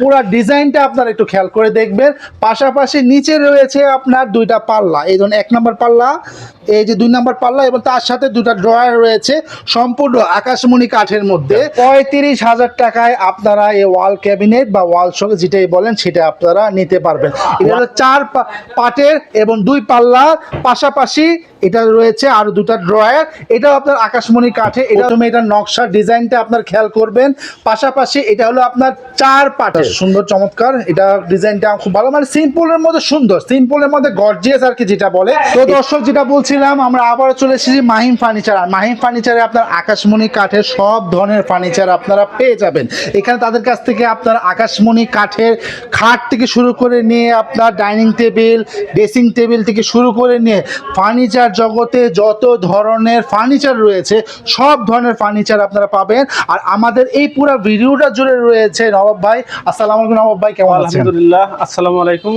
পুরো ডিজাইনটা আপনারা একটু খেয়াল করে দেখবেন। পাশাপাশি নিচে রয়েছে আপনার দুইটা পাল্লা। এই ধরুন এক নম্বর পাল্লা, এই যে দুই নম্বর পাল্লা এবং তার সাথে দুটো ড্রয়ার রয়েছে সম্পূর্ণ আকাশমণি কাঠের মধ্যে। পঁয়ত্রিশ হাজার টাকায় আপনারা এই ওয়াল ক্যাবিনেট বা ওয়াল শোকে যেটাই বলেন, সেটা আপনারা নিতে পারবেন। এটা হলো চার পাটের এবং দুই পাল্লা। পাশাপাশি এটা রয়েছে আরও দুটা ড্রয়ার। এটাও আপনার আকাশমণি কাঠে। এটা তুমি এটার নকশা ডিজাইনটা আপনার খেয়াল করবেন। পাশাপাশি এটা হলো আপনার চার পাটের। সুন্দর চমৎকার। এটা ডিজাইনটা খুব ভালো। মানে সিম্পলের মধ্যে সুন্দর সিম্পলের মধ্যে গর্জিয়াস আর কি যেটা বলে। তো দর্শক যেটা বলছিলাম আমরা আবারও চলে এসেছি মাহিম ফার্নিচার আর মাহিম ফার্নিচারে আপনার আকাশমণি কাঠের সব ধরনের ফার্নিচার আপনারা পেয়ে যাবেন। এখানে তাদের কাছ থেকে আপনার আকাশমণি কাঠের খাট থেকে শুরু করে নিয়ে আপনার ডাইনিং টেবিল ড্রেসিং টেবিল থেকে শুরু করে নিয়ে ফার্নিচার জগতে যত ধরনের ফার্নিচার রয়েছে সব ধরনের ফার্নিচার আপনারা পাবেন। আর আমাদের এই পুরো ভিডিওটা জুড়ে রয়েছে নবাব ভাই। আসসালামু আলাইকুম কেমন আছেন? আলহামদুলিল্লাহ আসসালামু আলাইকুম।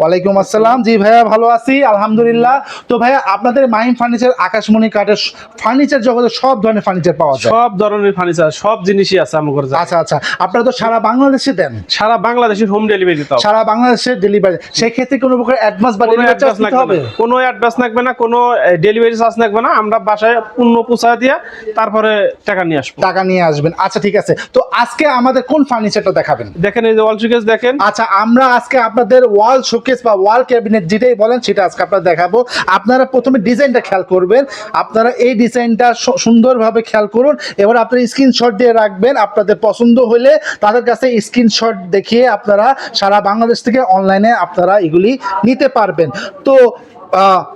ওয়ালাইকুম আসসালাম। জি ভাইয়া ভালো আছি আলহামদুলিল্লাহ। তো ভাইয়া আপনাদের মাহিম ফার্নিচার আকাশমণি কাঠের ফার্নিচার জগতে সব ধরনের ফার্নিচার পাওয়া যায়? সব ধরনের ফার্নিচার সব জিনিসই আছে আমার আচ্ছা আচ্ছা। আপনারা তো সারা বাংলাদেশে দেন? সারা বাংলাদেশের হোম ডেলিভারি দাও সারা বাংলাদেশে ডেলিভারি সেই ক্ষেত্রে কোনো প্রকার অ্যাডভান্স বা ডেলিভারি চার্জ লাগবে হবে? না কোনো অ্যাডভান্স লাগবে না কোনো ডেলিভারি চার্জ লাগবে না। আমরা বাসায় পূর্ণ পৌঁছায় দিয়ে তারপরে টাকা নিয়ে আসব। টাকা নিয়ে আসবেন। আচ্ছা ঠিক আছে। তো আজকে আমাদের কোন ফার্নিচারটা দেখাবেন? দেখেন এই যে ওয়াল সুকেস দেখেন। আচ্ছা আমরা আজকে আপনাদের ওয়াল শোকেস বা ওয়াল ক্যাবিনেট যেটাই বলেন, সেটা আজকে আপনারা দেখাবো। আপনারা প্রথমে ডিজাইনটা খেয়াল করবেন। আপনারা এই ডিজাইনটা সুন্দরভাবে খেয়াল করুন। এবার আপনারা স্ক্রিনশট দিয়ে রাখবেন। আপনাদের পছন্দ হলে তাদের কাছে স্ক্রিনশট দেখিয়ে আপনারা সারা বাংলাদেশ থেকে অনলাইনে আপনারা এগুলি নিতে পারবেন। তো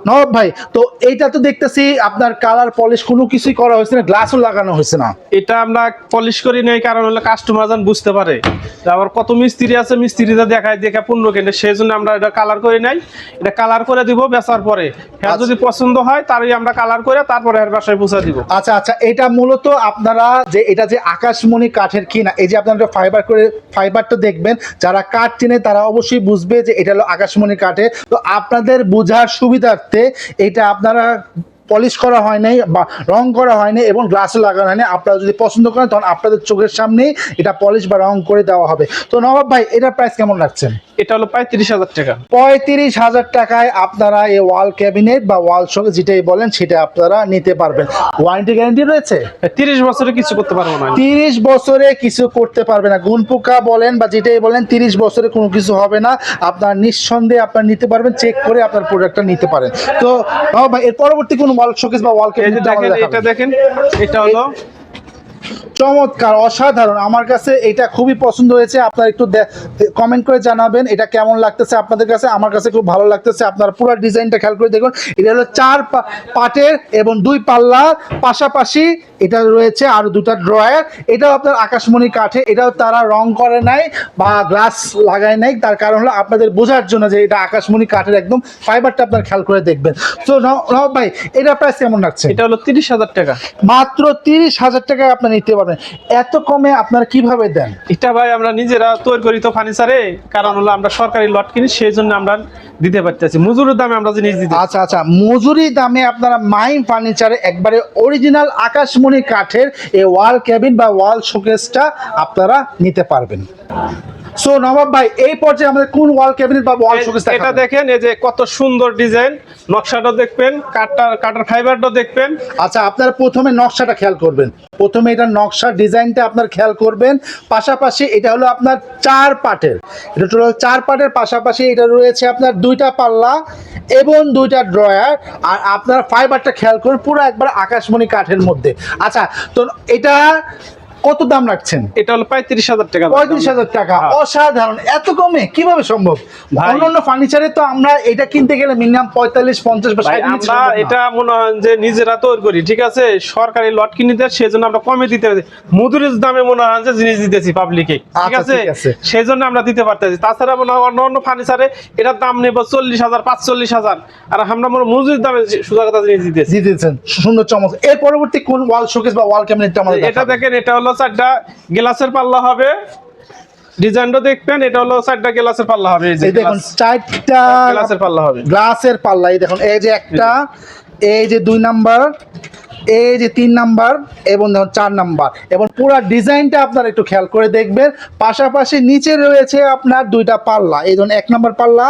নবাব ভাই তো এইটা তো দেখতেছি আপনার কালার পলিশ কোনো কিছুই করা হয়েছে না গ্লাসও লাগানো হয়েছে না। এটা আমরা পলিশ করি নাই কারণ হলো কাস্টমার যেন বুঝতে পারে। আবার কত মিস্ত্রি আছে মিস্ত্রিটা দেখায় দেখে পূর্ণ কেনে সেই জন্য আমরা এটা কালার করে নাই। এটা কালার করে দিব বেচার পরে। হ্যাঁ আচ্ছা। যদি পছন্দ হয় তারই আমরা কালার করে তারপরে এর বাসায় পৌঁছা দিব। আচ্ছা আচ্ছা এটা মূলত আপনারা যে এটা যে আকাশমণি কাঠের কিনা এই যে আপনারা ফাইবার করে ফাইবারটা দেখবেন যারা কাঠ চিনে তারা অবশ্যই বুঝবে যে এটা হলো আকাশমণি কাঠে। তো আপনাদের বোঝার সুবিধার্থে এটা আপনারা পলিশ করা হয় নাই বা রং করা হয়নি এবং গ্লাসও লাগানো হয়নি আপনারা যদি পছন্দ করেন তখন আপনাদের চোখের সামনেই এটা পলিশ বা রং করে দেওয়া হবে। তো নবাব ভাই এটার প্রাইস কেমন রাখছেন? এটা হলো প্রায় তিরিশ হাজার টাকা। পঁয়ত্রিশ হাজার টাকায় আপনারা এই ওয়াল ক্যাবিনেট বা ওয়াল শোকে যেটাই বলেন সেটা আপনারা নিতে পারবেন। ওয়ারেন্টি গ্যারান্টি রয়েছে? তিরিশ বছরে কিছু করতে পারব না। তিরিশ বছরে কিছু করতে পারবে না। গুণপুকা বলেন বা যেটাই বলেন তিরিশ বছরে কোনো কিছু হবে না। আপনার নিঃসন্দেহে আপনার নিতে পারবেন চেক করে আপনার প্রোডাক্টটা নিতে পারেন। তো ভাই এর পরবর্তী কোন ওয়াল শোকেস বা ওয়াল এই যে দেখেন এটা দেখেন এটা হলো চমৎকার অসাধারণ। আমার কাছে এটা খুবই পছন্দ হয়েছে। আপনারা একটু কমেন্ট করে জানাবেন এটা কেমন লাগতেছে আপনাদের কাছে। আমার কাছে খুব ভালো লাগতেছে। আপনারা পুরো ডিজাইনটা খেয়াল করে দেখুন। এটা হলো চার পাটের এবং দুই পাল্লার পাশাপাশি এটা রয়েছে আর দুটো ড্রয়ার এটাও আপনার আকাশমণি কাঠে। এটাও তারা রং করে নাই বা গ্লাস লাগায় নাই। তার কারণ হলো আপনাদের বোঝার জন্য যে এটা আকাশমণি কাঠের একদম ফাইবারটা আপনার খেয়াল করে দেখবেন। তো নবাব ভাই এটা প্রাইস কেমন লাগছে? এটা হলো তিরিশ হাজার টাকা। মাত্র তিরিশ হাজার টাকায় আপনার নিতে পারবেন। এত কমে আপনারা কীভাবে দেন? এটা ভাই আমরা নিজেরা তৈরি করি তো ফার্নিচারে কারণ হলো আমরা সরকারি লট কিনি সেই জন্য আমরা দিতে পারতেছি। মজুরির দামে আমরা জিনিস দিতে আচ্ছা আচ্ছা মজুরি দামে আপনারা মাইম ফার্নিচারে একবারে অরিজিনাল আকাশমণি কাঠের এই ওয়াল ক্যাবিন বা ওয়াল শোকেসটা আপনারা নিতে পারবেন। সো নবাব ভাই এই পর্যায়ে আমাদের কোন ওয়াল ক্যাবিনেট বা ওয়াল শোকেস এটা দেখেন এই যে কত সুন্দর ডিজাইন নকশাটা দেখবেন কাটার কাটার ফাইবারটা দেখবেন। আচ্ছা আপনারা প্রথমে নকশাটা খেয়াল করবেন। প্রথমে এটা নকশা ডিজাইনটা আপনার খেয়াল করবেন। পাশাপাশি এটা হলো আপনার চার পাটের। এটা হলো চার পাটের পাশাপাশি এটা রয়েছে আপনার দুইটা পাল্লা এবং দুইটা ড্রয়ার। আর আপনার ফাইবারটা খেয়াল করুন পুরো একবার আকাশমণি কাঠের মধ্যে। আচ্ছা তো এটা কত দাম রাখছেন? এটা হলো পঁয়ত্রিশ হাজার টাকা পঁয়ত্রিশ হাজার টাকা। হ্যাঁ। অসাধারণ। এত কমে কীভাবে সম্ভব? অন্যান্য ফার্নিচারে তো আমরা এটা কিনতে গেলে মিনিমাম পঁয়তাল্লিশ পঞ্চাশ বা ভাই 60 নিচে আমরা এটা মনে হয় যে নিজেরা তৈরি করি ঠিক আছে? সরকারি লট কিনে দেয় সেই জন্য আমরা কমে দিতে পারি। মজুরির দামে মনে হয় যে জিনিস দিতেছি পাবলিকে ঠিক আচ্ছা, আছে? ঠিক সেই জন্য আমরা দিতে পারতেছি। তাছাড়া মনে হয় অন্য অন্য ফার্নিচারে এটার দাম নেব চল্লিশ হাজার পাঁচচল্লিশ হাজার। আর আমরা মনে হয় মজুরির দামে কথা জিনিস দিতেছি। জিতেছেন সুন্দর চমক। এর পরবর্তী কোন ওয়াল শোকেস বা ওয়াল ক্যাবিনেটটা আমাদের এটা দেখেন এটা হলো চারটা গ্লাসের পাল্লা হবে। ডিজাইনটা দেখবেন এটা হলো চারটা গ্লাসের পাল্লা হবে এই যে দেখুন চারটা গ্লাসের পাল্লা হবে। গ্লাসের পাল্লা এই দেখুন এই যে একটা এই যে দুই নাম্বার এই যে তিন নাম্বার এবং ধরুন চার নাম্বার। এবং পুরো ডিজাইনটা আপনারা একটু খেয়াল করে দেখবেন। পাশাপাশি নিচে রয়েছে আপনার দুইটা পাল্লা। এই ধরুন এক নাম্বার পাল্লা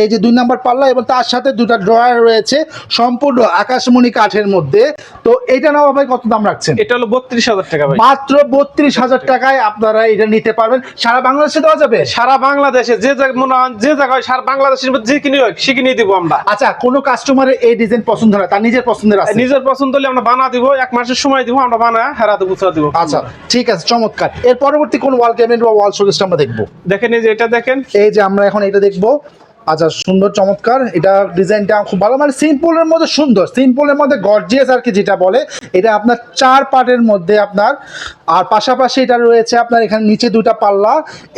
এই যে দুই নাম্বার পাল্লা এবং তার সাথে দুটা ড্রয়ার রয়েছে সম্পূর্ণ আকাশমণি কাঠের মধ্যে। তো এটা নেওয়া ভাই কত দাম রাখছেন? এটা হলো বত্রিশ হাজার টাকা মাত্র বত্রিশ হাজার টাকায় আপনারা এটা নিতে পারবেন। সারা বাংলাদেশে দেওয়া যাবে? সারা বাংলাদেশে যে মনে হয় যে জায়গায় সারা বাংলাদেশের মধ্যে যে কিনে হোক সে কিনে দিব আমরা। আচ্ছা কোনো কাস্টমারের এই ডিজাইন পছন্দ হয় তার নিজের পছন্দের আছে? নিজের পছন্দ হলে আমরা বানা দিব এক মাসের সময় দিব আমরা বানা হেরাতে বুঝা দিব। আচ্ছা ঠিক আছে চমৎকার। এর পরবর্তী কোন ওয়াল ক্যাবিনেট বা ওয়াল শোকেসটা আমরা দেখব? দেখেন এই যে এটা দেখেন। এই যে আমরা এখন এটা দেখব। আচ্ছা সুন্দর চমৎকার। এটা ডিজাইনটা খুব ভালো। মানে সিম্পলের মধ্যে সুন্দর সিম্পলের মধ্যে গর্জিয়াস আর কি যেটা বলে এটা আপনার চার পার্টের মধ্যে আপনার আর পাশাপাশি এটা রয়েছে আপনার এখানে নিচে দুটা পাল্লা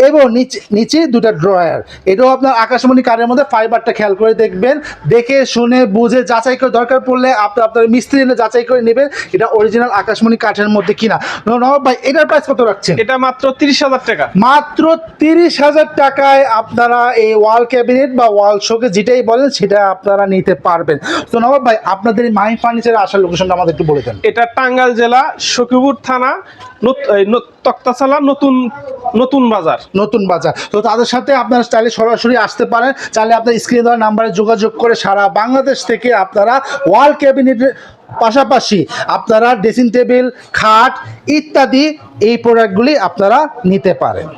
এবং নিচে নিচে দুটা ড্রয়ার। এটাও আপনার আকাশমণি কারের মধ্যে ফাইবারটা খেয়াল করে দেখবেন দেখে শুনে বুঝে যাচাই করে দরকার পড়লে আপনার আপনার মিস্ত্রি এনে যাচাই করে নেবেন এটা অরিজিনাল আকাশমণি কাঠের মধ্যে কিনা। নবাব ভাই এটার প্রাইস কত রাখছেন? এটা মাত্র তিরিশ হাজার টাকা। মাত্র তিরিশ হাজার টাকায় আপনারা এই ওয়াল ক্যাবিনেট বা ওয়াল শোকে যেটাই বলেন সেটা আপনারা নিতে পারবেন। তো নবাব ভাই আপনাদের মাই ফার্নিচারের আসার লোকেশনটা আমাদের একটু বলে দেন। এটা টাঙ্গাইল জেলা সখিপুর থানা তক্তাশালা নতুন নতুন বাজার। নতুন বাজার। তো তাদের সাথে আপনারা চাইলে সরাসরি আসতে পারেন। চাইলে আপনার স্ক্রিনে দেওয়া নাম্বারে যোগাযোগ করে সারা বাংলাদেশ থেকে আপনারা ওয়াল ক্যাবিনেটের পাশাপাশি আপনারা ড্রেসিং টেবিল খাট ইত্যাদি এই প্রোডাক্টগুলি আপনারা নিতে পারেন।